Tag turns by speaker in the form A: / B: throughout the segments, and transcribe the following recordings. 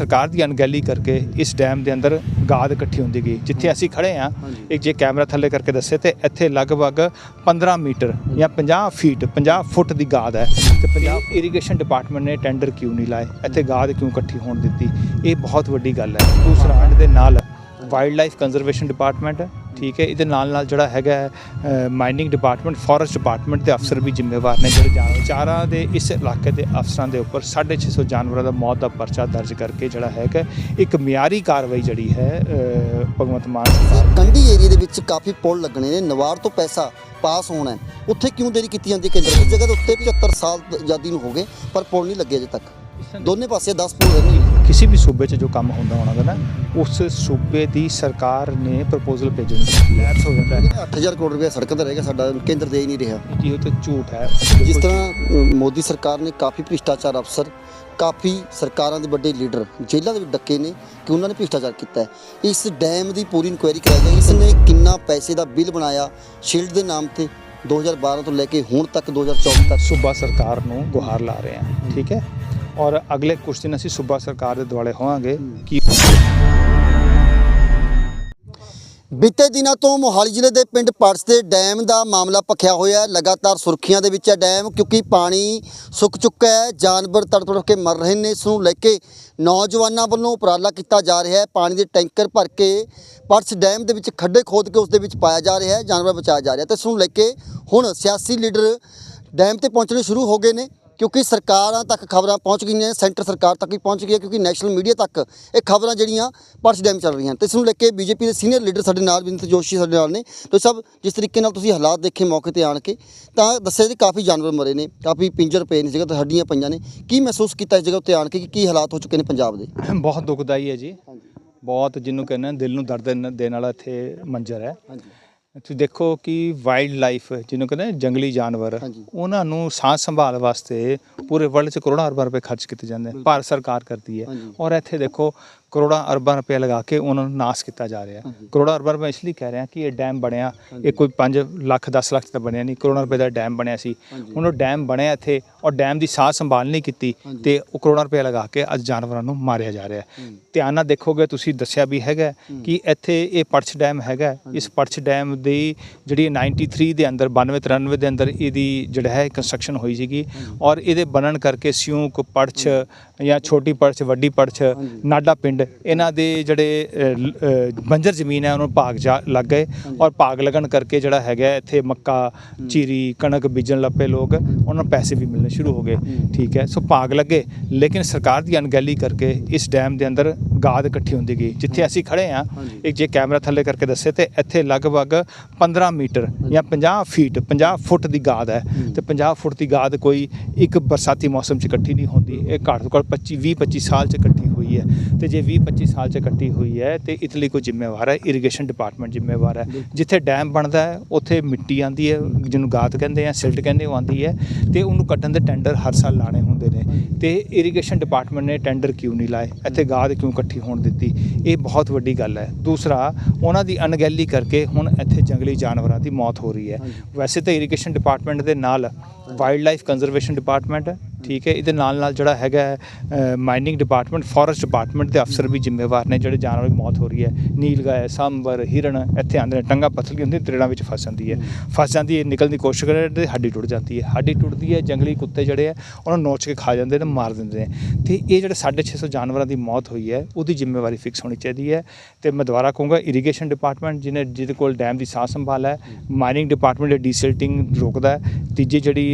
A: ਸਰਕਾਰ ਦੀ ਅਣਗਹਿਲੀ ਕਰਕੇ ਇਸ ਡੈਮ ਦੇ ਅੰਦਰ ਗਾਦ ਇਕੱਠੀ ਹੁੰਦੀ ਗਈ ਜਿੱਥੇ ਅਸੀਂ ਖੜੇ ਆ ਇੱਕ ਜੇ ਕੈਮਰਾ ਥੱਲੇ ਕਰਕੇ ਦੱਸੇ ਤੇ ਇੱਥੇ ਲਗਭਗ 15 ਮੀਟਰ ਜਾਂ 50 ਫੀਟ 50 ਫੁੱਟ ਦੀ ਗਾਦ ਹੈ ਤੇ ਪੰਜਾਬ ਇਰੀਗੇਸ਼ਨ ਡਿਪਾਰਟਮੈਂਟ ਨੇ ਟੈਂਡਰ ਕਿਉਂ ਨਹੀਂ ਲਾਏ? ਇੱਥੇ ਗਾਦ ਕਿਉਂ ਇਕੱਠੀ ਹੋਣ ਦਿੱਤੀ? ਇਹ ਬਹੁਤ ਵੱਡੀ ਗੱਲ ਹੈ। ਦੂਸਰਾ ਇਹਦੇ ਨਾਲ ਵਾਈਲਡ ਲਾਈਫ ਕੰਜ਼ਰਵੇਸ਼ਨ ਡਿਪਾਰਟਮੈਂਟ ਠੀਕ ਹੈ, ਇਹਦੇ ਨਾਲ ਨਾਲ ਜਿਹੜਾ ਹੈਗਾ ਮਾਈਨਿੰਗ ਡਿਪਾਰਟਮੈਂਟ ਫੋਰੈਸਟ ਡਿਪਾਰਟਮੈਂਟ ਦੇ ਅਫਸਰ ਵੀ ਜ਼ਿੰਮੇਵਾਰ ਨੇ ਜਿਹੜੇ ਜਾਨਵਰ ਚਾਰਾਂ ਦੇ ਇਸ ਇਲਾਕੇ ਦੇ ਅਫਸਰਾਂ ਦੇ ਉੱਪਰ 650 ਜਾਨਵਰਾਂ ਦਾ ਮੌਤ ਦਾ ਪਰਚਾ ਦਰਜ ਕਰਕੇ ਜਿਹੜਾ ਹੈਗਾ, ਇੱਕ ਮਿਆਰੀ ਕਾਰਵਾਈ ਜਿਹੜੀ ਹੈ ਭਗਵੰਤ ਮਾਨ ਸਰਕਾਰ
B: ਕੰਢੀ ਏਰੀਆ ਦੇ ਵਿੱਚ ਕਾਫੀ ਪੁਲ ਲੱਗਣੇ ਨੇ, ਨਵਾਰ ਤੋਂ ਪੈਸਾ ਪਾਸ ਹੋਣਾ ਉੱਥੇ ਕਿਉਂ ਦੇਰੀ ਕੀਤੀ ਜਾਂਦੀ ਹੈ? ਕੇਂਦਰ ਦੀ ਜਗ੍ਹਾ ਦੇ ਉੱਤੇ 75 ਸਾਲ ਆਜ਼ਾਦੀ ਨੂੰ ਹੋ ਗਏ, ਪਰ ਪੁਲ ਨਹੀਂ ਲੱਗੇ ਅਜੇ ਤੱਕ। ਦੋਨੇ ਪਾਸੇ 10 ਪੁਲ ਰਹਿੰਦੇ ਨੇ
A: ਕਿਸੇ ਵੀ ਸੂਬੇ 'ਚ ਜੋ ਕੰਮ ਹੁੰਦਾ ਹੋਣਾ ਗਾ ਨਾ ਉਸ ਸੂਬੇ ਦੀ ਸਰਕਾਰ ਨੇ ਪ੍ਰਪੋਜ਼ਲ ਭੇਜਣੀ ਲੈਪਸ ਹੋ ਜਾਂਦਾ ਹੈ।
B: 8000 ਕਰੋੜ ਰੁਪਏ ਸੜਕਾਂ ਤੇ ਰਹੇਗਾ ਸਾਡਾ ਕੇਂਦਰ ਦੇ ਹੀ ਨਹੀਂ ਰਿਹਾ।
A: ਜੀ ਉਹ ਤੇ ਝੂਠ ਹੈ।
B: ਜਿਸ ਤਰ੍ਹਾਂ ਮੋਦੀ ਸਰਕਾਰ ਨੇ ਕਾਫੀ ਭ੍ਰਿਸ਼ਟਾਚਾਰ ਅਫਸਰ ਕਾਫੀ ਸਰਕਾਰਾਂ ਦੇ ਵੱਡੇ ਲੀਡਰ ਜੇਲ੍ਹਾਂ ਦੇ ਵਿੱਚ ਡੱਕੇ ਨੇ ਕਿ ਉਹਨਾਂ ਨੇ ਭ੍ਰਿਸ਼ਟਾਚਾਰ ਕੀਤਾ ਹੈ। ਇਸ ਡੈਮ ਦੀ ਪੂਰੀ ਇਨਕੁਆਇਰੀ ਕਰਾਈ ਜਾਏ ਇਸ ਨੇ ਕਿੰਨਾ ਪੈਸੇ ਦਾ ਬਿੱਲ ਬਣਾਇਆ ਸ਼ੀਲਡ ਦੇ ਨਾਮ ਤੇ? 2012 ਤੋਂ ਲੈ ਕੇ ਹੁਣ ਤੱਕ 2024 ਤੱਕ।
A: ਸੂਬਾ ਸਰਕਾਰ ਨੂੰ ਗੁਹਾਰ ਲਾ ਰਹੇ ਹਾਂ ਠੀਕ ਹੈ? ਔਰ ਅਗਲੇ ਕੁਝ ਦਿਨ ਅਸੀਂ ਸੂਬਾ ਸਰਕਾਰ ਦੇ ਦੁਆਲੇ ਹੋਵਾਂਗੇ ਕਿ
B: ਬੀਤੇ ਦਿਨਾਂ ਤੋਂ ਮੋਹਾਲੀ ਜ਼ਿਲ੍ਹੇ ਦੇ ਪਿੰਡ ਪੜਸ ਦੇ ਡੈਮ ਦਾ ਮਾਮਲਾ ਭਖਿਆ ਹੋਇਆ ਹੈ। ਲਗਾਤਾਰ ਸੁਰਖੀਆਂ ਦੇ ਵਿੱਚ ਹੈ ਡੈਮ ਕਿਉਂਕਿ ਪਾਣੀ ਸੁੱਕ ਚੁੱਕਾ ਹੈ। ਜਾਨਵਰ ਤੜਫ ਤੜਫ ਕੇ ਮਰ ਰਹੇ ਨੇ। ਇਸ ਨੂੰ ਲੈ ਕੇ ਨੌਜਵਾਨਾਂ ਵੱਲੋਂ ਉਪਰਾਲਾ ਕੀਤਾ ਜਾ ਰਿਹਾ ਹੈ। ਪਾਣੀ ਦੇ ਟੈਂਕਰ ਭਰ ਕੇ ਪੜਸ ਡੈਮ ਦੇ ਵਿੱਚ ਖੱਡੇ ਖੋਦ ਕੇ ਉਸ ਦੇ ਵਿੱਚ ਪਾਇਆ ਜਾ ਰਿਹਾ ਹੈ। ਜਾਨਵਰ ਬਚਾਇਆ ਜਾ ਰਿਹਾ ਤੇ ਇਸ ਨੂੰ ਲੈ ਕੇ ਹੁਣ ਸਿਆਸੀ ਲੀਡਰ ਡੈਮ ਤੇ ਪਹੁੰਚਣੇ ਸ਼ੁਰੂ ਹੋ ਗਏ ਨੇ। ਕਿਉਂਕਿ ਸਰਕਾਰਾਂ ਤੱਕ ਖਬਰਾਂ ਪਹੁੰਚ ਗਈਆਂ ਨੇ ਸੈਂਟਰ ਸਰਕਾਰ ਤੱਕ ਵੀ ਪਹੁੰਚ ਗਈ ਹੈ ਕਿਉਂਕਿ ਨੈਸ਼ਨਲ ਮੀਡੀਆ ਤੱਕ ਇਹ ਖਬਰਾਂ ਜਿਹੜੀਆਂ ਪਰਸ ਡੈਮ ਚੱਲ ਰਹੀਆਂ ਤੇ ਇਸ ਨੂੰ ਲੈ ਕੇ ਬੀਜੇਪੀ ਦੇ ਸੀਨੀਅਰ ਲੀਡਰ ਸਾਡੇ ਨਾਲ ਬਿੰਦਰ ਜੋਸ਼ੀ ਸਾਡੇ ਨਾਲ ਨੇ। ਤੇ ਸਭ ਜਿਸ ਤਰੀਕੇ ਨਾਲ ਤੁਸੀਂ ਹਾਲਾਤ ਦੇਖੇ ਮੌਕੇ ਤੇ ਆਣ ਕੇ ਤਾਂ ਦੱਸਿਆ ਜੀ ਕਾਫੀ ਜਾਨਵਰ ਮਰੇ ਨੇ ਕਾਫੀ ਪਿੰਜਰ ਪਏ ਨੇ ਜਗ੍ਹਾ ਤੇ ਹੱਡੀਆਂ ਪਈਆਂ ਨੇ। ਕੀ ਮਹਿਸੂਸ ਕੀਤਾ ਇਸ ਜਗ੍ਹਾ ਉੱਤੇ ਆਣ ਕੇ ਕਿ ਕੀ ਹਾਲਾਤ ਹੋ ਚੁੱਕੇ ਨੇ ਪੰਜਾਬ ਦੇ?
A: ਬਹੁਤ ਦੁਖਦਾਈ ਹੈ ਜੀ। ਬਹੁਤ ਜਿਹਨੂੰ ਕਹਿੰਦੇ ਦਿਲ ਨੂੰ ਦਰਦ ਦੇਣ ਵਾਲਾ ਇੱਥੇ ਮੰਜ਼ਰ ਹੈ।
B: ਹਾਂਜੀ।
A: ਤੁਸੀਂ ਦੇਖੋ ਕਿ ਵਾਈਲਡ ਲਾਈਫ ਜਿਹਨੂੰ ਕਹਿੰਦੇ ਜੰਗਲੀ ਜਾਨਵਰ
B: ਹਾਂਜੀ।
A: ਉਹਨਾਂ ਨੂੰ ਸਾਂਭ ਸੰਭਾਲ ਵਾਸਤੇ ਪੂਰੇ ਵਰਲਡ 'ਚ ਕਰੋੜਾਂ ਅਰਬਾਂ ਰੁਪਏ ਖਰਚ ਕੀਤੇ ਜਾਂਦੇ ਨੇ ਭਾਰਤ ਸਰਕਾਰ ਕਰਦੀ ਹੈ
B: ਹਾਂਜੀ।
A: ਔਰ ਇੱਥੇ ਦੇਖੋ ਕਰੋੜਾਂ ਅਰਬਾਂ ਰੁਪਏ ਲਗਾ ਕੇ ਉਹਨਾਂ ਨੂੰ ਨਾਸ ਕੀਤਾ ਜਾ ਰਿਹਾ
B: ਹਾਂਜੀ।
A: ਕਰੋੜਾਂ ਅਰਬਾਂ ਰੁਪਏ ਇਸ ਲਈ ਕਹਿ ਰਿਹਾ ਕਿ ਇਹ ਡੈਮ ਬਣਿਆ ਇਹ ਕੋਈ 5 ਲੱਖ 10 ਲੱਖ 'ਚ ਤਾਂ ਬਣਿਆ ਨਹੀਂ ਕਰੋੜਾਂ ਰੁਪਏ ਦਾ ਡੈਮ ਬਣਿਆ ਸੀ
B: ਹਾਂਜੀ।
A: ਹੁਣ ਉਹ ਡੈਮ ਬਣਿਆ ਇੱਥੇ ਔਰ ਡੈਮ ਦੀ ਸਾਂਭ ਸੰਭਾਲ ਨਹੀਂ ਕੀਤੀ। ਤੇ ਉਹ ਕਰੋੜਾਂ ਰੁਪਏ ਲਗਾ ਕੇ ਅੱਜ ਜਾਨਵਰਾਂ ਨੂੰ ਮਾਰਿਆ ਜਾ ਰਿਹਾ ਹੈ। ਧਿਆਨ ਨਾਲ ਦੇਖੋਗੇ ਤੁਸੀਂ ਦੱਸਿਆ ਵੀ ਹੈਗਾ ਕਿ ਇੱਥੇ ਇਹ ਪੜਛ ਡੈਮ ਹੈਗਾ ਇਸ ਪੜਛ ਡੈਮ ਦੀ ਜਿਹੜੀ 93 ਦੇ ਅੰਦਰ 92 93 ਦੇ ਅੰਦਰ ਇਹਦੀ ਜਿਹੜਾ ਹੈ ਕੰਸਟਰਕਸ਼ਨ ਹੋਈ ਸੀਗੀ। ਔਰ ਇਹਦੇ ਬਣਨ ਕਰਕੇ ਸਿਉਂਕ ਪੜਛ ਜਾਂ ਛੋਟੀ ਪੜਛ ਵੱਡੀ ਪੜਛ ਨਾਡਾ ਪਿੰਡ ਇਹਨਾਂ ਦੇ ਜਿਹੜੇ ਬੰਜਰ ਜ਼ਮੀਨ ਹੈ ਉਹਨਾਂ ਨੂੰ ਭਾਗ ਲੱਗ ਗਏ। ਔਰ ਭਾਗ ਲੱਗਣ ਕਰਕੇ ਜਿਹੜਾ ਹੈਗਾ ਇੱਥੇ ਮੱਕਾ ਚੀਰੀ ਕਣਕ ਬੀਜਣ ਲੱਪੇ ਲੋਕ। ਉਹਨਾਂ ਨੂੰ ਪੈਸੇ ਵੀ ਮਿਲਣੇ ਸ਼ੁਰੂ ਹੋ ਗਏ। ਠੀਕ ਹੈ ਸੋ ਭਾਗ ਲੱਗੇ। ਲੇਕਿਨ ਸਰਕਾਰ ਦੀ ਅਣਗਹਿਲੀ ਕਰਕੇ ਇਸ ਡੈਮ ਦੇ ਅੰਦਰ ਗਾਦ ਇਕੱਠੀ ਹੁੰਦੀ ਗਈ। ਜਿੱਥੇ ਅਸੀਂ ਖੜੇ ਆ। ਇੱਕ ਜੇ ਕੈਮਰਾ ਥੱਲੇ ਕਰਕੇ ਦੱਸੇ ਤੇ ਇੱਥੇ ਲਗਭਗ 15 ਮੀਟਰ ਜਾਂ 50 ਫੀਟ 50 ਫੁੱਟ ਦੀ ਗਾਦ ਹੈ ਤੇ 50 ਫੁੱਟ ਦੀ ਗਾਦ ਕੋਈ ਇੱਕ ਬਰਸਾਤੀ ਮੌਸਮ 'ਚ ਇਕੱਠੀ ਨਹੀਂ ਹੁੰਦੀ। ਇਹ ਘੱਟ ਤੋਂ ਘੱਟ 25 20 25 ਸਾਲ 'ਚ ਇਕੱਠੀ ਹੋਈ ਹੈ ਤੇ ਜੇ 20 25 ਸਾਲ 'ਚ ਇਕੱਠੀ ਹੋਈ ਹੈ ਤੇ ਇਸ ਲਈ ਕੋਈ ਜ਼ਿੰਮੇਵਾਰ ਹੈ ਇਰੀਗੇਸ਼ਨ ਡਿਪਾਰਟਮੈਂਟ ਜ਼ਿੰਮੇਵਾਰ ਹੈ। ਜਿੱਥੇ ਡੈਮ ਬਣਦਾ ਹੈ ਉੱਥੇ ਮਿੱਟੀ ਆਂਦੀ ਹੈ ਜਿਹਨੂੰ ਗਾਦ ਕਹਿੰਦੇ ਆ ਸਿਲਟ ਕਹਿੰਦੇ ਉਹ ਆਂਦੀ ਹੈ ਤੇ ਉਹਨੂੰ ਕੱਢਣ ਦੇ ਟੈਂਡਰ ਹਰ ਸਾਲ ਲਾਣੇ ਹੁੰਦੇ ਨੇ। ਤੇ ਇਰੀਗੇਸ਼ਨ ਡਿਪਾਰਟਮੈਂਟ ਨੇ ਟੈਂਡਰ ਕਿਉਂ ਨਹੀਂ ਲਾਏ? ਇੱਥੇ ਗਾਦ ਕਿਉਂ ਇਕੱਠੀ ਹੋਣ ਦਿੱਤੀ? ਇਹ ਬਹੁਤ ਵੱਡੀ ਗੱਲ ਹੈ। ਦੂਸਰਾ ਉਹਨਾਂ ਦੀ ਅਣਗਹਿਲੀ ਕਰਕੇ ਹੁਣ ਇੱਥੇ ਜੰਗਲੀ ਜਾਨਵਰਾਂ ਦੀ ਮੌਤ ਹੋ ਰਹੀ ਹੈ। ਵੈਸੇ ਤਾਂ ਇਰੀਗੇਸ਼ਨ ਡਿਪਾਰਟਮੈਂਟ ਦੇ ਨਾਲ ਵਾਈਲਡ ਲਾਈਫ ਕੰਜ਼ਰਵੇਸ਼ਨ ਡਿਪਾਰਟਮੈਂਟ ਠੀਕ ਹੈ? ਇਹਦੇ ਨਾਲ ਨਾਲ ਜਿਹੜਾ ਹੈਗਾ ਮਾਈਨਿੰਗ ਡਿਪਾਰਟਮੈਂਟ ਫੋਰੈਸਟ ਡਿਪਾਰਟਮੈਂਟ ਦੇ ਅਫਸਰ ਵੀ ਜ਼ਿੰਮੇਵਾਰ ਨੇ ਜਿਹੜੇ ਜਾਨਵਰਾਂ ਦੀ ਮੌਤ ਹੋ ਰਹੀ ਹੈ। ਨੀਲਗਾय ਸਾਂਬਰ ਹਿਰਨ ਇੱਥੇ ਆਉਂਦੇ ਨੇ ਟੰਗਾ ਪਥਲੀ ਹੁੰਦੀ ਤਰੇੜਾਂ ਵਿੱਚ ਫਸ ਜਾਂਦੀ ਹੈ। ਫਸ ਜਾਂਦੀ ਹੈ ਨਿਕਲਣ ਦੀ ਕੋਸ਼ਿਸ਼ ਕਰਦੇ ਤੇ ਹੱਡੀ ਟੁੱਟ ਜਾਂਦੀ ਹੈ। ਹੱਡੀ ਟੁੱਟਦੀ ਹੈ ਜੰਗਲੀ ਕੁੱਤੇ ਜਿਹੜੇ ਆ ਉਹਨਾਂ ਨੂੰ ਨੋਚ ਕੇ ਖਾ ਜਾਂਦੇ ਨੇ ਮਾਰ ਦਿੰਦੇ ਨੇ। ਤੇ ਇਹ ਜਿਹੜੇ 650 ਜਾਨਵਰਾਂ ਦੀ ਮੌਤ ਹੋਈ ਹੈ ਉਹਦੀ ਜ਼ਿੰਮੇਵਾਰੀ ਫਿਕਸ ਹੋਣੀ ਚਾਹੀਦੀ ਹੈ। ਤੇ ਮੈਂ ਦੁਬਾਰਾ ਕਹੂੰਗਾ ਇਰੀਗੇਸ਼ਨ ਡਿਪਾਰਟਮੈਂਟ ਜਿਹਨੇ ਜਿਹਦੇ ਕੋਲ ਡੈਮ ਦੀ ਸਾਂਭ ਸੰਭਾਲ ਹੈ ਮਾਈਨਿੰਗ ਡਿਪਾਰਟਮੈਂਟ ਡੀਸਿਲਟਿੰਗ ਰੋਕਦਾ ਹੈ। ਤੀਜੀ ਜਿਹੜੀ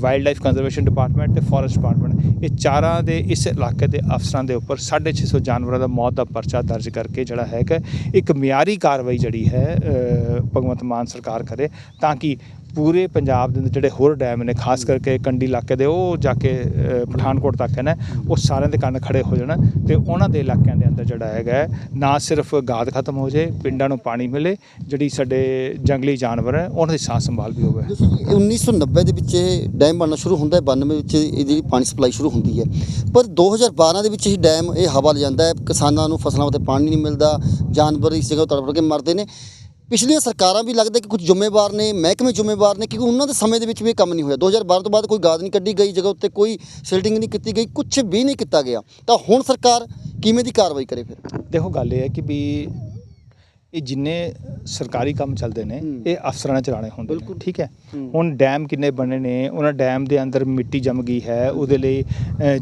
A: ਵਾਈਲਡ ਲਾਈਫ ਕੰਜ਼ਰਵੇਸ਼ਨ ਡਿਪਾਰਟਮੈਂਟ ਤੇ ਫੋਰੈਸਟ ਡਿਪਾਰਟਮੈਂਟ ਇਹ ਚਾਰਾਂ ਦੇ ਇਸ ਇਲਾਕੇ ਦੇ ਅਫਸਰਾਂ ਦੇ ਉੱਪਰ 650 ਜਾਨਵਰਾਂ ਦਾ ਮੌਤ ਦਾ ਪਰਚਾ ਦਰਜ ਕਰਕੇ ਜਿਹੜਾ ਹੈਗਾ, ਇੱਕ ਮਿਆਰੀ ਕਾਰਵਾਈ ਜਿਹੜੀ ਹੈ ਭਗਵੰਤ ਮਾਨ ਸਰਕਾਰ ਕਰੇ ਤਾਂ ਕਿ ਪੂਰੇ ਪੰਜਾਬ ਦੇ ਜਿਹੜੇ ਹੋਰ ਡੈਮ ਨੇ ਖਾਸ ਕਰਕੇ ਕੰਡੀ ਇਲਾਕੇ ਦੇ ਉਹ ਜਾ ਕੇ ਪਠਾਨਕੋਟ ਤੱਕ ਹੈ ਨਾ ਉਹ ਸਾਰਿਆਂ ਦੇ ਕੰਨ ਖੜੇ ਹੋ ਜਾਣ ਤੇ ਉਹਨਾਂ ਦੇ ਇਲਾਕਿਆਂ ਦੇ ਅੰਦਰ ਜਿਹੜਾ ਹੈਗਾ ਨਾ ਸਿਰਫ ਗਾਦ ਖਤਮ ਹੋ ਜਾਏ ਪਿੰਡਾਂ ਨੂੰ ਪਾਣੀ ਮਿਲੇ ਜਿਹੜੀ ਸਾਡੇ ਜੰਗਲੀ ਜਾਨਵਰ ਹੈ ਉਹਨਾਂ ਦੀ ਸਾਂਭ ਸੰਭਾਲ ਵੀ ਹੋਵੇ।
B: ਦੇਖੋ ਜੀ, 1990 ਦੇ ਵਿੱਚ ਇਹ ਡੈਮ ਬਣਨਾ ਸ਼ੁਰੂ ਹੁੰਦਾ ਹੈ 92 ਵਿੱਚ ਇਹਦੀ ਪਾਣੀ ਸਪਲਾਈ ਸ਼ੁਰੂ ਹੁੰਦੀ ਹੈ। ਪਰ 2012 ਦੇ ਵਿੱਚ ਹੀ ਡੈਮ ਇਹ ਹਵਾ ਲੈ ਜਾਂਦਾ ਹੈ ਕਿਸਾਨਾਂ ਨੂੰ ਫਸਲਾਂ ਉੱਤੇ ਪਾਣੀ ਨਹੀਂ ਮਿਲਦਾ ਜਾਨਵਰ ਇਸ ਜਗ੍ਹਾ ਤੜਫ ਕੇ ਮਰਦੇ ਨੇ। ਪਿਛਲੀਆਂ ਸਰਕਾਰਾਂ ਵੀ ਲੱਗਦਾ ਕਿ ਕੁਝ ਜ਼ਿੰਮੇਵਾਰ ਨੇ, ਮਹਿਕਮੇ ਜ਼ਿੰਮੇਵਾਰ ਨੇ ਕਿਉਂਕਿ ਉਹਨਾਂ ਦੇ ਸਮੇਂ ਦੇ ਵਿੱਚ ਵੀ ਇਹ ਕੰਮ ਨਹੀਂ ਹੋਇਆ। 2012 ਤੋਂ ਬਾਅਦ ਕੋਈ ਗਾਦ ਨਹੀਂ ਕੱਢੀ ਗਈ, ਜਗ੍ਹਾ ਉੱਤੇ ਕੋਈ ਸਿਲਟਿੰਗ ਨਹੀਂ ਕੀਤੀ ਗਈ ਕੁਝ ਵੀ ਨਹੀਂ ਕੀਤਾ ਗਿਆ। ਤਾਂ ਹੁਣ ਸਰਕਾਰ ਕਿਵੇਂ ਦੀ ਕਾਰਵਾਈ ਕਰੇ ਫਿਰ?
A: ਦੇਖੋ, ਗੱਲ ਇਹ ਹੈ ਕਿ ਵੀ ਇਹ ਜਿੰਨੇ ਸਰਕਾਰੀ ਕੰਮ ਚੱਲਦੇ ਨੇ। ਇਹ ਅਫਸਰਾਂ ਨੇ ਚਲਾਣੇ ਹੁੰਦੇ ਨੇ
B: ਬਿਲਕੁਲ।
A: ਠੀਕ ਹੈ। ਹੁਣ ਡੈਮ ਕਿੰਨੇ ਬਣੇ ਨੇ ਉਹਨਾਂ ਡੈਮ ਦੇ ਅੰਦਰ ਮਿੱਟੀ ਜੰਮ ਗਈ ਹੈ ਉਹਦੇ ਲਈ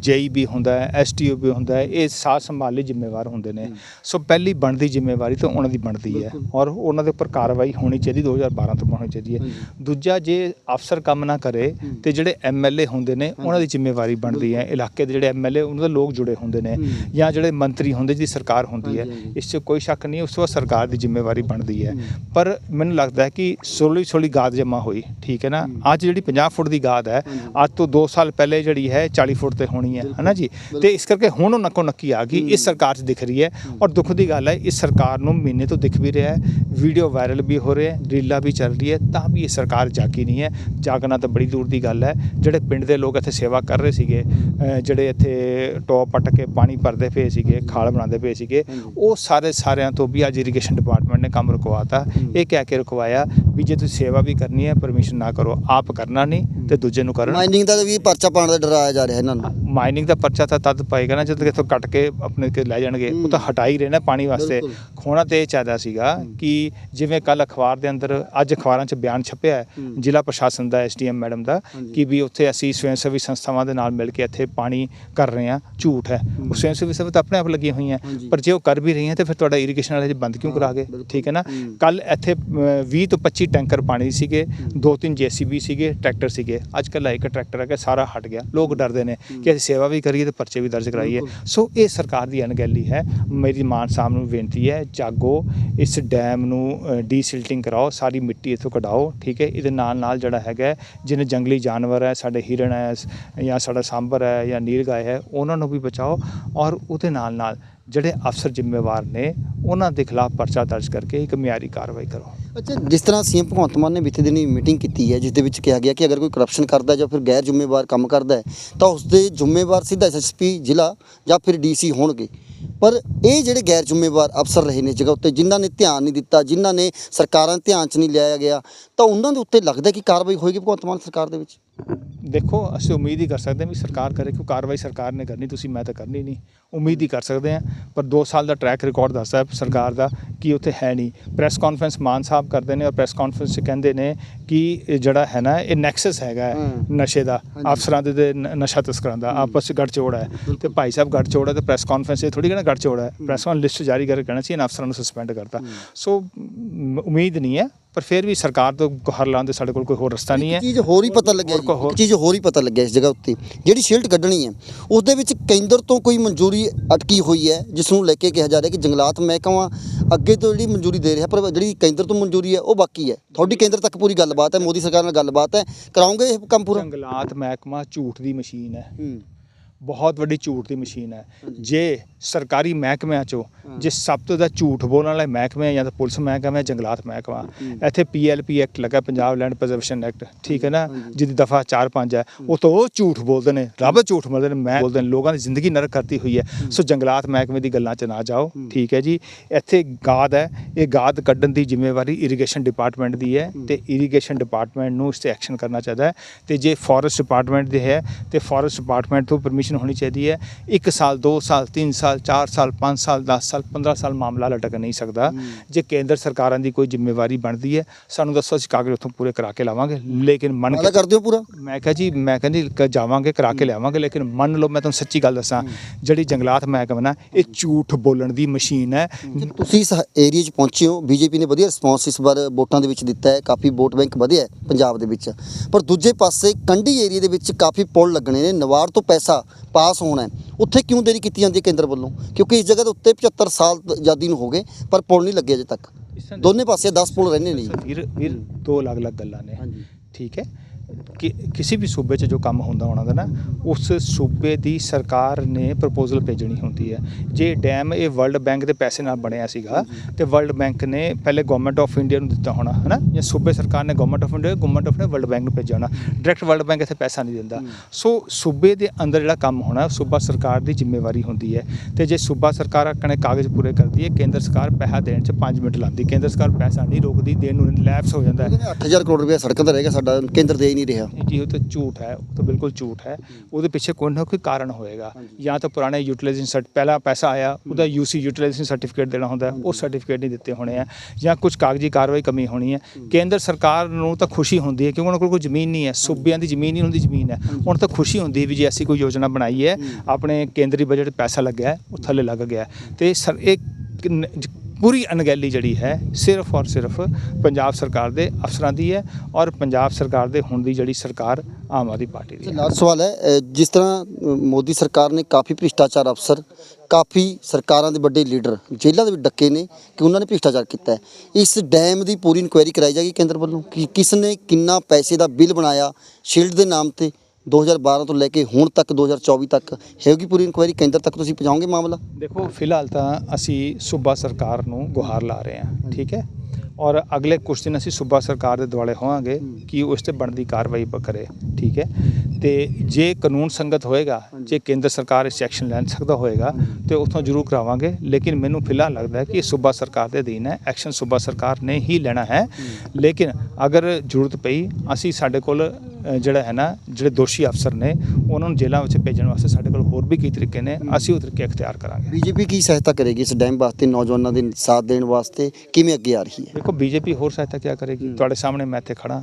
A: ਜੇਈ ਵੀ ਹੁੰਦਾ ਹੈ ਐਸਟੀਓ ਵੀ ਹੁੰਦਾ ਹੈ ਇਹ ਸਾਥ ਸੰਭਾਲ ਲਈ ਜ਼ਿੰਮੇਵਾਰ ਹੁੰਦੇ ਨੇ। ਸੋ ਪਹਿਲੀ ਬਣਦੀ ਜ਼ਿੰਮੇਵਾਰੀ ਤਾਂ ਉਹਨਾਂ ਦੀ ਬਣਦੀ ਹੈ। ਔਰ ਉਹਨਾਂ ਦੇ ਉੱਪਰ ਕਾਰਵਾਈ ਹੋਣੀ ਚਾਹੀਦੀ 2012 ਤੋਂ ਹੋਣੀ ਚਾਹੀਦੀ ਹੈ। ਦੂਜਾ ਜੇ ਅਫਸਰ ਕੰਮ ਨਾ ਕਰੇ। ਤੇ ਜਿਹੜੇ ਐਮਐਲਏ ਹੁੰਦੇ ਨੇ ਉਹਨਾਂ ਦੀ ਜ਼ਿੰਮੇਵਾਰੀ ਬਣਦੀ ਹੈ ਇਲਾਕੇ ਦੇ ਜਿਹੜੇ ਐਮਐਲਏ ਉਹਨਾਂ ਦੇ ਲੋਕ ਜੁੜੇ ਹੁੰਦੇ ਨੇ। ਜਾਂ ਜਿਹੜੇ ਮੰਤਰੀ ਹੁੰਦੇ ਜਿਹਦੀ ਸਰਕਾਰ ਹੁੰਦੀ ਹੈ। ਇਸ 'ਚ ਕੋਈ ਸ਼ੱਕ ਨਹੀਂ ਉਸ ਤੋਂ ਸਰਕਾਰ ਦੀ ਜ਼ਿੰਮੇਵਾਰੀ ਬਣਦੀ ਹੈ। ਪਰ ਮੈਨੂੰ ਲੱਗਦਾ ਹੈ ਕਿ ਸੋਲੀ ਸੋਲੀ ਗਾਦ ਜਮਾ ਹੋਈ ਠੀਕ ਹੈ ਨਾ। ਅੱਜ ਜਿਹੜੀ 50 ਫੁੱਟ ਦੀ ਗਾਦ ਹੈ। ਅੱਜ ਤੋਂ 2 ਸਾਲ ਪਹਿਲੇ ਜਿਹੜੀ ਹੈ 40 ਫੁੱਟ ਤੇ ਹੋਣੀ ਹੈ ਹਨਾ ਜੀ। ਤੇ ਇਸ ਕਰਕੇ ਹੁਣ ਉਹ ਨੱਕੋ ਨੱਕੀ ਆ ਗਈ। ਇਸ ਸਰਕਾਰ 'ਚ ਦਿਖ ਰਹੀ ਹੈ ਔਰ ਦੁੱਖ ਦੀ ਗੱਲ ਹੈ ਇਸ ਸਰਕਾਰ ਨੂੰ ਮਹੀਨੇ ਤੋਂ ਦਿਖ ਵੀ ਰਿਹਾ ਹੈ ਵੀਡੀਓ ਵਾਇਰਲ ਵੀ ਹੋ ਰਿਹਾ ਹੈ ਰੀਲਾਂ ਵੀ ਚੱਲ ਰਹੀ ਹੈ ਤਾਂ ਵੀ ਇਹ ਸਰਕਾਰ ਜਾਗੀ ਨਹੀਂ ਹੈ ਜਾਗਣਾ ਤਾਂ ਬੜੀ ਦੂਰ ਦੀ ਗੱਲ ਹੈ ਜਿਹੜੇ ਪਿੰਡ ਦੇ ਲੋਕ ਇੱਥੇ ਸੇਵਾ ਕਰ ਰਹੇ ਸੀਗੇ ਜਿਹੜੇ ਇੱਥੇ ਟੋਪ ਪੱਟ ਕੇ ਪਾਣੀ ਭਰਦੇ ਪਏ ਸੀਗੇ ਖਾਲ ਬਣਾਉਂਦੇ ਪਏ ਸੀਗੇ। ਉਹ ਸਾਰੇ ਸਾਰਿਆਂ ਤੋਂ ਵੀ ਅੱਜ ਇਰੀਗੇਸ਼ਨ ਡਿਪਾਰਟਮੈਂਟ ਨੇ ਕੰਮ ਰੁਕਵਾਤਾ। ਇਹ ਕਹਿ ਕੇ ਰੁਕਵਾਇਆ ਵੀ ਜੇ ਤੁਸੀਂ ਸੇਵਾ ਵੀ ਕਰਨੀ ਹੈ ਪਰਮਿਸ਼ਨ ਨਾ ਕਰੋ ਆਪ ਕਰਨਾ ਨਹੀਂ ਤੇ ਦੂਜੇ ਨੂੰ ਕਰਨ
B: ਮਾਈਨਿੰਗ ਦਾ ਵੀ ਪਰਚਾ ਪਾਉਣ ਦਾ ਡਰਾਇਆ ਜਾ ਰਿਹਾ ਇਹਨਾਂ ਨੂੰ
A: ਮਾਈਨਿੰਗ ਦਾ ਪਰਚਾ ਤਾਂ ਤਦ ਪਾਏਗਾ ਨਾ ਜਦੋਂ ਇੱਥੋਂ ਕੱਟ ਕੇ ਆਪਣੇ ਕੇ ਲੈ ਜਾਣਗੇ ਉਹ ਤਾਂ। ਹਟਾ ਹੀ ਰਹੇ ਨਾ ਪਾਣੀ ਵਾਸਤੇ। ਖੋਣਾ ਤੇ ਇਹ ਚਾਹਦਾ ਸੀਗਾ। ਕਿ ਜਿਵੇਂ ਕੱਲ ਅਖਬਾਰ ਦੇ ਅੰਦਰ ਅੱਜ ਅਖਬਾਰਾਂ 'ਚ ਬਿਆਨ ਛਪਿਆ। ਜ਼ਿਲ੍ਹਾ ਪ੍ਰਸ਼ਾਸਨ ਦਾ ਐਸਡੀਐਮ ਮੈਡਮ ਦਾ। ਕਿ ਵੀ ਉੱਥੇ ਅਸੀਂ ਸਵੈਂ ਸੇਵੀ ਸੰਸਥਾਵਾਂ ਦੇ ਨਾਲ ਮਿਲ ਕੇ ਇੱਥੇ ਪਾਣੀ ਕਰ ਰਹੇ ਹਾਂ ਝੂਠ ਹੈ। ਉਹ ਸਵੈਂ ਸੰਸਥਾ ਤਾਂ ਆਪਣੇ ਆਪ ਲੱਗੀਆਂ ਹੋਈਆਂ। ਪਰ ਜੇ ਉਹ ਕਰ ਵੀ ਰਹੀਆਂ ਤੇ ਫਿਰ ਤੁਹਾਡਾ ਇਰੀਗੇਸ਼ਨ ਵਾਲੇ ਬੰਦ ਕਿਉਂ ਕਰਾ
B: ਬਿਲਕੁਲ।
A: ਠੀਕ ਹੈ ਨਾ। ਕੱਲ ਇੱਥੇ ਅ, 20 ਤੋਂ 25 ਟੈਂਕਰ ਪਾਣੀ ਸੀਗੇ। ਦੋ ਤਿੰਨ ਜੀਸੀਬੀ ਸੀਗੇ ਟਰੈਕਟਰ ਸੀਗੇ ਅੱਜ ਕੱਲ੍ਹ ਇੱਕ ਟਰੈਕਟਰ ਹੈ ਕਿ ਸਾਰਾ ਹਟ ਗਿਆ ਲੋਕ ਡਰਦੇ ਨੇ। ਕਿ ਅਸੀਂ ਸੇਵਾ ਵੀ ਕਰੀਏ ਤੇ ਪਰਚੇ ਵੀ ਦਰਜ ਕਰਾਈਏ। ਸੋ ਇਹ ਸਰਕਾਰ ਦੀ ਅਣਗਹਿਲੀ ਹੈ ਮੇਰੀ ਮਾਨ ਸਾਹਿਬ ਨੂੰ ਬੇਨਤੀ ਹੈ ਜਾਗੋ ਇਸ ਡੈਮ ਨੂੰ ਡੀਸਿਲਟਿੰਗ ਕਰਾਓ ਸਾਰੀ ਮਿੱਟੀ ਇੱਥੋਂ ਕਢਾਓ ਠੀਕ ਹੈ ਇਹਦੇ ਨਾਲ ਨਾਲ ਜਿਹੜਾ ਹੈਗਾ ਜਿਹਨੇ ਜੰਗਲੀ ਜਾਨਵਰ ਹੈ ਸਾਡੇ ਹਿਰਨ ਹੈ ਜਾਂ ਸਾਡਾ ਸਾਂਬਰ ਹੈ ਜਾਂ ਨੀਲਗਾਏ ਹੈ ਉਹਨਾਂ ਨੂੰ ਵੀ ਬਚਾਓ ਔਰ ਉਹਦੇ ਨਾਲ ਨਾਲ ਜਿਹੜੇ ਅਫਸਰ ਜ਼ਿੰਮੇਵਾਰ ਨੇ, ਉਹਨਾਂ ਦੇ ਖਿਲਾਫ ਪਰਚਾ ਦਰਜ ਕਰਕੇ ਇੱਕ ਮਿਆਰੀ ਕਾਰਵਾਈ ਕਰੋ।
B: ਅੱਛਾ, ਜਿਸ ਤਰ੍ਹਾਂ ਸੀਐਮ ਭਗਵੰਤ ਮਾਨ ਨੇ ਬੀਤੇ ਦਿਨੀ ਮੀਟਿੰਗ ਕੀਤੀ ਹੈ, ਜਿਸ ਦੇ ਵਿੱਚ ਕਿਹਾ ਗਿਆ ਕਿ ਅਗਰ ਕੋਈ ਕਰਪਸ਼ਨ ਕਰਦਾ ਜਾਂ ਫਿਰ ਗੈਰ ਜ਼ਿੰਮੇਵਾਰ ਕੰਮ ਕਰਦਾ ਹੈ, ਤਾਂ ਉਸ ਦੇ ਜ਼ਿੰਮੇਵਾਰ ਸਿੱਧਾ ਐਸਐਸਪੀ ਜ਼ਿਲ੍ਹਾ ਜਾਂ ਫਿਰ ਡੀਸੀ ਹੋਣਗੇ। ਪਰ ਇਹ ਜਿਹੜੇ ਗੈਰ ਜ਼ਿੰਮੇਵਾਰ ਅਫਸਰ ਰਹੇ ਨੇ, ਜਗ੍ਹਾ ਉੱਤੇ ਜਿਨ੍ਹਾਂ ਨੇ ਧਿਆਨ ਨਹੀਂ ਦਿੱਤਾ, ਜਿਨ੍ਹਾਂ ਨੇ ਸਰਕਾਰਾਂ ਧਿਆਨ 'ਚ ਨਹੀਂ ਲਿਆਇਆ ਗਿਆ, ਤਾਂ ਉਹਨਾਂ ਦੇ ਉੱਤੇ ਲੱਗਦਾ ਕਿ ਕਾਰਵਾਈ ਹੋਏਗੀ ਭਗਵੰਤ ਮਾਨ ਸਰਕਾਰ ਦੇ ਵਿੱਚ?
A: ਦੇਖੋ ਅਸੀਂ ਉਮੀਦ ਹੀ ਕਰ ਸਕਦੇ ਹਾਂ ਵੀ ਸਰਕਾਰ ਕਰੇ ਕਿਉਂ ਕਾਰਵਾਈ ਸਰਕਾਰ ਨੇ ਕਰਨੀ ਤੁਸੀਂ ਮੈਂ ਤਾਂ ਕਰਨੀ ਨਹੀਂ। ਉਮੀਦ ਹੀ ਕਰ ਸਕਦੇ ਹਾਂ ਪਰ 2 ਸਾਲ ਦਾ ਟਰੈਕ ਰਿਕਾਰਡ ਦੱਸਦਾ ਹੈ ਸਰਕਾਰ ਦਾ ਕਿ ਉੱਥੇ ਹੈ ਨਹੀਂ। ਪ੍ਰੈਸ ਕਾਨਫਰੰਸ ਮਾਨ ਸਾਹਿਬ ਕਰਦੇ ਨੇ ਔਰ ਪ੍ਰੈਸ ਕਾਨਫਰੰਸ 'ਚ ਕਹਿੰਦੇ ਨੇ ਕਿ ਇਹ ਜਿਹੜਾ ਹੈ ਨਾ ਇਹ ਨੈਕਸਸ ਹੈਗਾ ਹੈ। ਨਸ਼ੇ ਦਾ। ਅਫਸਰਾਂ ਦੇ ਨਸ਼ਾ ਤਸਕਰਾਂ ਦਾ ਆਪਸ 'ਚ ਗੱਠਜੋੜ ਹੈ। ਤੇ ਭਾਈ ਸਾਹਿਬ ਗੱਠਜੋੜ ਹੈ ਤੇ ਪ੍ਰੈਸ ਕਾਨਫਰੰਸ ਇਹ ਥੋੜੀ ਕਹਿਣਾ ਗੱਠਜੋੜ ਹੈ। ਪ੍ਰੈਸ ਕਾਨਫਰੰਸ ਲਿਸਟ ਜਾਰੀ ਕਰਕੇ ਕਹਿਣਾ ਸੀ ਇਹਨਾਂ ਅਫਸਰਾਂ ਨੂੰ ਸਸਪੈਂਡ ਕਰਤਾ। ਸੋ ਉਮੀਦ ਨਹੀਂ ਹੈ ਪਰ ਫਿਰ ਵੀ ਸਰਕਾਰ ਤੋਂ ਗੁਹਾਰ ਲਾਉਣ ਦੇ ਸਾਡੇ ਕੋਲ ਕੋਈ ਹੋਰ ਰਸਤਾ ਨਹੀਂ ਹੈ।
B: ਚੀਜ਼ ਹੋਰ ਹੀ ਪਤਾ ਲੱਗਿਆ ਜੀ, ਇੱਕ ਚੀਜ਼ ਹੋਰ ਹੀ ਪਤਾ ਲੱਗਿਆ ਇਸ ਜਗ੍ਹਾ ਉੱਤੇ ਜਿਹੜੀ ਸ਼ਿਲਟ ਕੱਢਣੀ ਹੈ ਉਸ ਦੇ ਵਿੱਚ ਕੇਂਦਰ ਤੋਂ ਕੋਈ ਮਨਜ਼ੂਰੀ ਅਟਕੀ ਹੋਈ ਹੈ ਜਿਸ ਨੂੰ ਲੈ ਕੇ ਕਿਹਾ ਜਾ ਰਿਹਾ ਕਿ ਜੰਗਲਾਤ ਮਹਿਕਮਾ ਅੱਗੇ ਤੋਂ ਜਿਹੜੀ ਮਨਜ਼ੂਰੀ ਦੇ ਰਿਹਾ ਪਰ ਜਿਹੜੀ ਕੇਂਦਰ ਤੋਂ ਮਨਜ਼ੂਰੀ ਹੈ ਉਹ ਬਾਕੀ ਹੈ। ਤੁਹਾਡੀ ਕੇਂਦਰ ਤੱਕ ਪੂਰੀ ਗੱਲਬਾਤ ਹੈ ਮੋਦੀ ਸਰਕਾਰ ਨਾਲ ਗੱਲਬਾਤ ਹੈ ਕਰਾਉਂਗੇ ਇਹ ਕੰਮ ਪੂਰਾ?
A: ਜੰਗਲਾਤ ਮਹਿਕਮਾ ਝੂਠ ਦੀ ਮਸ਼ੀਨ ਹੈ।
B: ਹੂੰ।
A: ਬਹੁਤ ਵੱਡੀ ਝੂਠ ਦੀ ਮਸ਼ੀਨ ਹੈ। ਜੇ ਸਰਕਾਰੀ ਮਹਿਕਮਿਆਂ ਚੋਂ। ਜੇ ਸਭ ਤੋਂ ਜ਼ਿਆਦਾ ਝੂਠ ਬੋਲਣ ਵਾਲੇ ਮਹਿਕਮੇ ਜਾਂ ਤਾਂ ਪੁਲਿਸ ਮਹਿਕਮਾ ਜੰਗਲਾਤ ਮਹਿਕਮਾ। ਇੱਥੇ ਪੀਐਲਪੀ ਐਕਟ ਲੱਗਾ ਪੰਜਾਬ ਲੈਂਡ ਪ੍ਰੀਜ਼ਰਵੇਸ਼ਨ ਐਕਟ ਠੀਕ ਹੈ ਨਾ। ਜਿਹਦੀ ਦਫਾ 4-5 ਹੈ ਉਹ ਤੋਂ ਉਹ ਝੂਠ ਬੋਲਦੇ ਨੇ ਰੱਬ ਝੂਠ ਬੋਲਦੇ ਨੇ ਮੈਂ ਬੋਲਦੇ ਨੇ ਲੋਕਾਂ ਦੀ ਜ਼ਿੰਦਗੀ ਨਰਕ ਕਰਤੀ ਹੋਈ ਹੈ ਸੋ ਜੰਗਲਾਤ ਮਹਿਕਮੇ ਦੀ ਗੱਲਾਂ 'ਚ ਨਾ ਜਾਓ। ਠੀਕ ਹੈ ਜੀ ਇੱਥੇ ਗਾਦ ਹੈ ਇਹ ਗਾਦ ਕੱਢਣ ਦੀ ਜ਼ਿੰਮੇਵਾਰੀ ਇਰੀਗੇਸ਼ਨ ਡਿਪਾਰਟਮੈਂਟ ਦੀ ਹੈ
B: ਹੂੰ।
A: ਤੇ ਇਰੀਗੇਸ਼ਨ ਡਿਪਾਰਟਮੈਂਟ ਨੂੰ ਇਸ ਤੇ ਐਕਸ਼ਨ ਕਰਨਾ ਚਾਹੀਦਾ ਹੈ ਤੇ ਜੇ ਫੋਰੈਸਟ ਡਿਪਾਰਟਮੈਂਟ ਦੇ ਹੈ ਤੇ ਫੋਰੈਸਟ ਡਿਪਾਰਟਮੈਂਟ ਤੋਂ ਪਰਮਿਸ਼ਨ ਹੋਣੀ ਚਾਹੀਦੀ ਹੈ। 1 ਸਾਲ 2 ਸਾਲ 3 ਸਾਲ 4 ਸਾਲ 5 ਸਾਲ 10 ਸਾਲ 15 ਸਾਲ ਮਾਮਲਾ ਲਟਕ ਨਹੀਂ ਸਕਦਾ। ਜੇ ਕੇਂਦਰ ਸਰਕਾਰਾਂ ਦੀ ਕੋਈ ਜ਼ਿੰਮੇਵਾਰੀ ਬਣਦੀ ਹੈ ਸਾਨੂੰ ਦੱਸੋ ਅਸੀਂ ਕਾਗਜ਼ ਉੱਥੋਂ ਪੂਰੇ ਕਰਾ ਕੇ ਲਾਵਾਂਗੇ। ਲੇਕਿਨ ਮੰਨ ਕੇ
B: ਕਰਦੇ ਹੋ ਪੂਰਾ।
A: ਮੈਂ ਕਿਹਾ ਜੀ ਮੈਂ ਕਹਿੰਦੀ ਜਾਵਾਂਗੇ ਕਰਾ ਕੇ ਲਿਆਵਾਂਗੇ ਲੇਕਿਨ ਮੰਨ ਲਓ ਮੈਂ ਤੁਹਾਨੂੰ ਸੱਚੀ ਗੱਲ ਦੱਸਾਂ ਜਿਹੜੀ ਜੰਗਲਾਤ ਮਹਿਕਮਾ ਨਾ ਇਹ ਝੂਠ ਬੋਲਣ ਦੀ ਮਸ਼ੀਨ ਹੈ।
B: ਤੁਸੀਂ ਇਸ ਏਰੀਆ 'ਚ ਪਹੁੰਚੇ ਹੋ ਬੀਜੇਪੀ ਨੇ ਵਧੀਆ ਰਿਸਪੌਂਸ ਇਸ ਵਾਰ ਵੋਟਾਂ ਦੇ ਵਿੱਚ ਦਿੱਤਾ ਹੈ ਕਾਫੀ ਵੋਟ ਬੈਂਕ ਵਧਿਆ ਹੈ ਪੰਜਾਬ ਦੇ ਵਿੱਚ। ਪਰ ਦੂਜੇ ਪਾਸੇ ਕੰਢੀ ਏਰੀਆ ਦੇ ਵਿੱਚ ਕਾਫੀ ਪੁਲ ਲੱਗਣੇ ਨੇ ਨਵਾਰ ਤੋਂ ਪੈਸਾ ਪਾਸ ਹੋਣਾ ਹੈ। ਉੱਥੇ ਕਿਉਂ ਦੇਰੀ ਕੀਤੀ ਜਾਂਦੀ ਹੈ ਕੇਂਦਰ ਵੱਲੋਂ? ਕਿਉਂਕਿ ਇਸ ਜਗ੍ਹਾ ਦੇ ਉੱਤੇ 75 ਸਾਲ ਆਜ਼ਾਦੀ ਨੂੰ ਹੋ ਗਏ ਪਰ ਪੁਲ ਨਹੀਂ ਲੱਗੇ ਅਜੇ ਤੱਕ। ਦੋਨੇ ਪਾਸੇ 10 ਪੁਲ ਰਹਿੰਦੇ ਨੇ ਜੀ।
A: ਵੀਰ ਵੀਰ ਦੋ ਅਲੱਗ-ਅਲੱਗ ਗੱਲਾਂ ਨੇ।
B: ਹਾਂਜੀ।
A: ਠੀਕ ਹੈ। ਕਿ ਕਿਸੇ ਵੀ ਸੂਬੇ 'ਚ ਜੋ ਕੰਮ ਹੁੰਦਾ ਉਹਨਾਂ ਦਾ ਨਾ ਉਸ ਸੂਬੇ ਦੀ ਸਰਕਾਰ ਨੇ ਪ੍ਰਪੋਜ਼ਲ ਭੇਜਣੀ ਹੁੰਦੀ ਹੈ। ਜੇ ਡੈਮ ਇਹ ਵਰਲਡ ਬੈਂਕ ਦੇ ਪੈਸੇ ਨਾਲ ਬਣਿਆ ਸੀਗਾ ਤੇ ਵਰਲਡ ਬੈਂਕ ਨੇ ਪਹਿਲੇ ਗਵਰਨਮੈਂਟ ਆਫ ਇੰਡੀਆ ਨੂੰ ਦਿੱਤਾ ਹੋਣਾ ਹਨਾ? ਜਾਂ ਸੂਬੇ ਸਰਕਾਰ ਨੇ government of India government of ਨੇ ਵਰਲਡ ਬੈਂਕ ਨੂੰ ਭੇਜਿਆ ਹੋਣਾ। ਡਾਇਰੈਕਟ ਵਰਲਡ ਬੈਂਕ ਇੱਥੇ ਪੈਸਾ ਨਹੀਂ ਦਿੰਦਾ। ਸੋ ਸੂਬੇ ਦੇ ਅੰਦਰ ਜਿਹੜਾ ਕੰਮ ਹੋਣਾ ਸੂਬਾ ਸਰਕਾਰ ਦੀ ਜ਼ਿੰਮੇਵਾਰੀ ਹੁੰਦੀ ਹੈ। ਤੇ ਜੇ ਸੂਬਾ ਸਰਕਾਰ ਆਪਣੇ ਕਾਗਜ਼ ਪੂਰੇ ਕਰਦੀ ਹੈ ਕੇਂਦਰ ਸਰਕਾਰ ਪੈਸਾ ਦੇਣ 'ਚ 5 ਮਿੰਟ ਲਾਉਂਦੀ ਕੇਂਦਰ ਸਰਕਾਰ ਪੈਸਾ ਨਹੀਂ ਰੋਕਦੀ ਦੇਣ ਨੂੰ ਲੈਪਸ ਹੋ ਜਾਂਦਾ ਹੈ।
B: ਕਹਿੰਦੇ 8000 ਕਰੋੜ ਰੁਪਏ ਸੜਕਾਂ ਤੇ ਰਹਿ ਗਿਆ ਸਾਡਾ ਕੇਂਦਰ ਦੇ ਹੀ ਨਹੀਂ ਰਿਹਾ।
A: ਜੀ ਉਹ ਤਾਂ ਝੂਠ ਹੈ ਉਹ ਤਾਂ ਬਿਲਕੁਲ ਝੂਠ ਹੈ। ਉਹਦੇ ਪਿੱਛੇ ਕੋਈ ਨਾ ਕੋਈ ਕਾਰਨ ਹੋਏਗਾ। ਜਾਂ ਤਾਂ ਪੁਰਾਣੇ ਯੂਟਿਲਾਈਜੇਸ਼ਨ ਸਰਟ ਪਹਿਲਾ ਪੈਸਾ ਆਇਆ ਉਹਦਾ ਯੂਸੀ ਯੂਟਿਲਾਈਜੇਸ਼ਨ ਸਰਟੀਫਿਕੇਟ ਦੇਣਾ ਹੁੰਦਾ ਉਹ ਸਰਟੀਫਿਕੇਟ ਨਹੀਂ ਦਿੱਤੇ ਹੋਣੇ ਆ। ਜਾਂ ਕੁਝ ਕਾਗਜ਼ੀ ਕਾਰਵਾਈ ਕਮੀ ਹੋਣੀ ਹੈ। ਕੇਂਦਰ ਸਰਕਾਰ ਨੂੰ ਤਾਂ ਖੁਸ਼ੀ ਹੁੰਦੀ ਹੈ ਕਿਉਂਕਿ ਉਹਨਾਂ ਕੋਲ ਕੋਈ ਜ਼ਮੀਨ ਨਹੀਂ ਹੈ। ਸੂਬਿਆਂ ਦੀ ਜ਼ਮੀਨ ਹੀ ਉਹਨਾਂ ਦੀ ਜ਼ਮੀਨ ਹੈ। ਉਹਨਾਂ ਤਾਂ ਖੁਸ਼ੀ ਹੁੰਦੀ ਹੈ ਵੀ ਜੇ ਅਸੀਂ ਕੋਈ ਯੋਜਨਾ ਬਣਾਈ ਹੈ ਆਪਣੇ ਕੇਂਦਰੀ ਬਜਟ ਪੈਸਾ ਲੱਗਿਆ ਉਹ ਥੱਲੇ ਲੱਗ ਗਿਆ। ਤੇ ਸਰ ਇਹ ਪੂਰੀ ਅਣਗਹਿਲੀ ਜਿਹੜੀ ਹੈ ਸਿਰਫ ਔਰ ਸਿਰਫ ਪੰਜਾਬ ਸਰਕਾਰ ਦੇ ਅਫਸਰਾਂ ਦੀ ਹੈ ਔਰ ਪੰਜਾਬ ਸਰਕਾਰ ਦੇ ਹੁਣ ਦੀ ਜਿਹੜੀ ਸਰਕਾਰ ਆਮ ਆਦਮੀ ਪਾਰਟੀ ਦੀ ਹੈ।
B: ਲਾਸਟ ਸਵਾਲ ਹੈ ਜਿਸ ਤਰ੍ਹਾਂ ਮੋਦੀ ਸਰਕਾਰ ਨੇ ਕਾਫੀ ਭ੍ਰਿਸ਼ਟਾਚਾਰ ਅਫਸਰ, ਕਾਫੀ ਸਰਕਾਰਾਂ ਦੇ ਵੱਡੇ ਲੀਡਰ ਜੇਲ੍ਹਾਂ ਦੇ ਵਿੱਚ ਡੱਕੇ ਨੇ ਕਿ ਉਹਨਾਂ ਨੇ ਭ੍ਰਿਸ਼ਟਾਚਾਰ ਕੀਤਾ ਹੈ। ਇਸ ਡੈਮ ਦੀ ਪੂਰੀ ਇਨਕੁਆਇਰੀ ਕਰਾਈ ਜਾਏਗੀ ਕੇਂਦਰ ਵੱਲੋਂ? ਕਿ ਕਿਸ ਨੇ ਕਿੰਨਾ ਪੈਸੇ ਦਾ ਬਿੱਲ ਬਣਾਇਆ ਸ਼ੀਲਡ ਦੇ ਨਾਮ ਤੇ? 2012 ਤੋਂ ਲੈ ਕੇ ਹੁਣ ਤੱਕ 2024 ਤੱਕ ਹੋਏਗੀ ਪੂਰੀ ਇਨਕੁਆਇਰੀ ਕੇਂਦਰ ਤੱਕ ਤੁਸੀਂ ਪਹੁੰਚਾਓਗੇ ਮਾਮਲਾ?
A: ਦੇਖੋ ਫਿਲਹਾਲ ਤਾਂ ਅਸੀਂ ਸੂਬਾ ਸਰਕਾਰ ਨੂੰ ਗੁਹਾਰ ਲਾ ਰਹੇ ਹਾਂ ਠੀਕ ਹੈ? ਔਰ ਅਗਲੇ ਕੁਝ ਦਿਨ ਅਸੀਂ ਸੂਬਾ ਸਰਕਾਰ ਦੇ ਦੁਆਲੇ ਹੋਵਾਂਗੇ ਕਿ ਉਸ ਤੇ ਬਣਦੀ ਕਾਰਵਾਈ ਕਰੇ ਠੀਕ ਹੈ? ਤੇ ਜੇ ਕਾਨੂੰਨ ਸੰਗਤ ਹੋਏਗਾ ਜੇ ਕੇਂਦਰ ਸਰਕਾਰ ਇਸ ਐਕਸ਼ਨ ਲੈ ਸਕਦਾ ਹੋਏਗਾ ਤੇ ਉੱਥੋਂ ਜ਼ਰੂਰ ਕਰਾਵਾਂਗੇ ਲੇਕਿਨ ਮੈਨੂੰ ਫਿਲਹਾਲ ਲੱਗਦਾ ਹੈ ਕਿ ਇਹ ਸੂਬਾ ਸਰਕਾਰ ਦੇ ਅਧੀਨ ਹੈ ਐਕਸ਼ਨ ਸੂਬਾ ਸਰਕਾਰ ਨੇ ਹੀ ਲੈਣਾ ਹੈ। ਲੇਕਿਨ ਅਗਰ ਜ਼ਰੂਰਤ ਪਈ ਅਸੀਂ ਸਾਡੇ ਕੋਲ ਜਿਹੜਾ ਹੈ ਨਾ ਜਿਹੜੇ ਦੋਸ਼ੀ ਅਫਸਰ ਨੇ ਉਹਨਾਂ ਨੂੰ ਜੇਲ੍ਹਾਂ ਵਿੱਚ ਭੇਜਣ ਵਾਸਤੇ ਸਾਡੇ ਕੋਲ ਹੋਰ ਵੀ ਕਈ ਤਰੀਕੇ ਨੇ। ਅਸੀਂ ਉਹ ਤਰੀਕੇ ਅਖਤਿਆਰ ਕਰਾਂਗੇ।
B: ਬੀਜੇਪੀ ਕੀ ਸਹਾਇਤਾ ਕਰੇਗੀ ਇਸ ਡੈਮ ਵਾਸਤੇ ਨੌਜਵਾਨਾਂ ਦੇ ਸਾਥ ਦੇਣ ਵਾਸਤੇ? ਕਿਵੇਂ ਅੱਗੇ ਆ ਰਹੀ ਹੈ?
A: ਦੇਖੋ ਬੀਜੇਪੀ ਹੋਰ ਸਹਾਇਤਾ ਕਿਆ ਕਰੇਗੀ? ਤੁਹਾਡੇ ਸਾਹਮਣੇ ਮੈਂ ਇੱਥੇ ਖੜਾ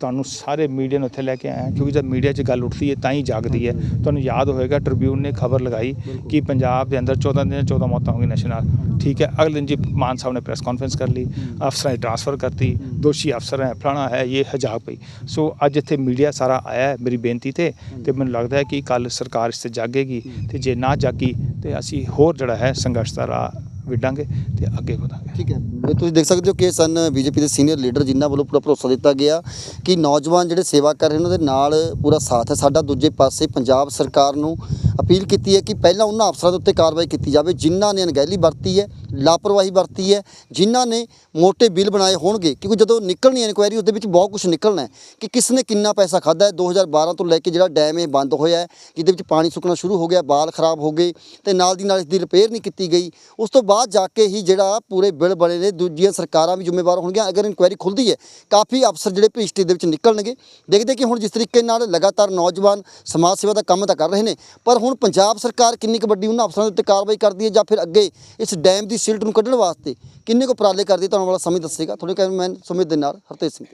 A: ਤੁਹਾਨੂੰ ਸਾਰੇ ਮੀਡੀਆ ਨੂੰ ਇੱਥੇ ਲੈ ਕੇ ਆਇਆ ਕਿਉਂਕਿ ਜਦ ਮੀਡੀਆ 'ਚ ਗੱਲ ਉੱਠਦੀ ਹੈ ਤਾਂ ਹੀ ਜਾਗਦੀ ਹੈ। ਤੁਹਾਨੂੰ ਯਾਦ ਹੋਏਗਾ ਟ੍ਰਿਬਿਊਨ ਨੇ ਖਬਰ ਲਗਾਈ ਕਿ ਪੰਜਾਬ ਦੇ ਅੰਦਰ 14 ਦਿਨ 14 ਮੌਤਾਂ ਹੋ ਗਈਆਂ ਨਸ਼ੇ ਨਾਲ ਠੀਕ ਹੈ। ਅਗਲੇ ਦਿਨ ਜੀ ਮਾਨ ਸਾਹਿਬ ਨੇ ਪ੍ਰੈਸ ਕਾਨਫਰੰਸ ਕਰ ਲਈ ਅਫਸਰਾਂ ਦੀ ਟ੍ਰਾਂਸਫਰ ਕਰਤੀ ਦੋਸ਼ੀ ਅਫਸਰ ਹੈ ਫਲਾਣਾ ਹੈ ਇਹ ਹਜਾਕ ਪਈ ਸੋ ਅੱਜ ਇੱਥੇ ਮੀਡੀਆ ਸਾਰਾ ਆਇਆ ਹੈ ਮੇਰੀ ਬੇਨਤੀ ਤੇ ਤੇ ਮੈਨੂੰ ਲੱਗਦਾ ਹੈ ਕਿ ਕੱਲ ਸਰਕਾਰ ਇਸ ਤੇ ਜਾਗੇਗੀ ਤੇ ਜੇ ਨਾ ਜਾਗੀ ਤੇ ਅਸੀਂ ਹੋਰ ਜਿਹੜਾ ਹੈ ਸੰਘਰਸ਼ ਦਾ ਰਾਹ ਵਿੱਢਾਂਗੇ ਤੇ ਅੱਗੇ ਵਧਾਂਗੇ।
B: ਠੀਕ ਹੈ। ਇਹ ਤੁਸੀਂ ਦੇਖ ਸਕਦੇ ਹੋ ਕਿ ਇਹ ਸਨ ਬੀਜੇਪੀ ਦੇ ਸੀਨੀਅਰ ਲੀਡਰ ਜਿਨ੍ਹਾਂ ਵੱਲੋਂ ਪੂਰਾ ਭਰੋਸਾ ਦਿੱਤਾ ਗਿਆ ਕਿ ਨੌਜਵਾਨ ਜਿਹੜੇ ਸੇਵਾ ਕਰ ਰਹੇ ਨੇ ਉਹਨਾਂ ਦੇ ਨਾਲ ਪੂਰਾ ਸਾਥ ਹੈ। ਸਾਡਾ ਦੂਜੇ ਪਾਸੇ ਪੰਜਾਬ ਸਰਕਾਰ ਨੂੰ ਅਪੀਲ ਕੀਤੀ ਹੈ ਕਿ ਪਹਿਲਾਂ ਉਹਨਾਂ ਅਫਸਰਾਂ ਦੇ ਉੱਤੇ ਕਾਰਵਾਈ ਕੀਤੀ ਜਾਵੇ ਜਿਨ੍ਹਾਂ ਨੇ ਅਣਗਹਿਲੀ ਵਰਤੀ ਹੈ। ਲਾਪਰਵਾਹੀ ਵਰਤੀ ਹੈ, ਜਿਨ੍ਹਾਂ ਨੇ ਮੋٹے ਬਿੱਲ ਬਣਾਏ ਹੋਣਗੇ। ਕਿਉਂਕਿ ਜਦੋਂ ਨਿਕਲਣੀ ਹੈ ਇਨਕੁਆਇਰੀ, ਉਹਦੇ ਵਿੱਚ ਬਹੁਤ ਕੁਝ ਨਿਕਲਣਾ ਹੈ ਕਿ ਕਿਸ ਨੇ ਕਿੰਨਾ ਪੈਸਾ ਖਾਦਾ ਹੈ। 2012 ਤੋਂ ਲੈ ਕੇ ਜਿਹੜਾ ਡੈਮ ਇਹ ਬੰਦ ਹੋਇਆ ਹੈ, ਜਿਹਦੇ ਵਿੱਚ ਪਾਣੀ ਸੁੱਕਣਾ ਸ਼ੁਰੂ ਹੋ ਗਿਆ, ਬਾਲ ਖਰਾਬ ਹੋ ਗਏ ਤੇ ਨਾਲ ਦੀ ਨਾਲ ਇਸ ਦੀ ਰਿਪੇਅਰ ਨਹੀਂ ਕੀਤੀ ਗਈ। ਉਸ ਤੋਂ ਬਾਅਦ ਜਾ ਕੇ ਹੀ ਜਿਹੜਾ ਪੂਰੇ ਬਿੱਲ ਬਣੇ ਨੇ, ਦੂਜੀਆਂ ਸਰਕਾਰਾਂ ਵੀ ਜ਼ਿੰਮੇਵਾਰ ਹੋਣਗੀਆਂ। ਅਗਰ ਇਨਕੁਆਇਰੀ ਖੁੱਲਦੀ ਹੈ, ਕਾਫੀ ਅਫਸਰ ਜਿਹੜੇ ਭ੍ਰਿਸ਼ਟੀ ਦੇ ਵਿੱਚ ਨਿਕਲਣਗੇ। ਦੇਖਦੇ ਕਿ ਹੁਣ ਜਿਸ ਤਰੀਕੇ ਨਾਲ ਲਗਾਤਾਰ ਨੌਜਵਾਨ ਸਮਾਜ ਸੇਵਾ ਦਾ ਕੰਮ ਤਾਂ ਕਰ ਰਹੇ ਨੇ, ਪਰ ਹੁਣ ਪੰਜਾਬ ਸਰਕਾਰ ਕਿੰਨੀ ਕੁ ਵੱਡੀ ਉਹਨਾਂ ਅਫਸਰਾਂ ਦੇ ਉੱਤੇ ਕਾਰਵਾਈ ਕਰਦੀ ਹੈ ਜਾਂ ਫਿਰ ਅੱਗੇ ਇਸ ਡੈਮ ਦੀ ਸਿਲਟ ਨੂੰ ਕੱਢਣ ਵਾਸਤੇ ਕਿੰਨੇ ਕੁ ਉਪਰਾਲੇ ਕਰਦੀ ਹੈ ਤੁਹਾਨੂੰ ਵਾਲਾ ਸਮੇਂ ਦੱਸੇਗਾ। ਤੁਹਾਡੇ ਕੈਮਰਾਮੈਨ ਸੁਮਿਤ ਦੇ ਨਾਲ ਹਰਤੇਜ ਸਿੰਘ।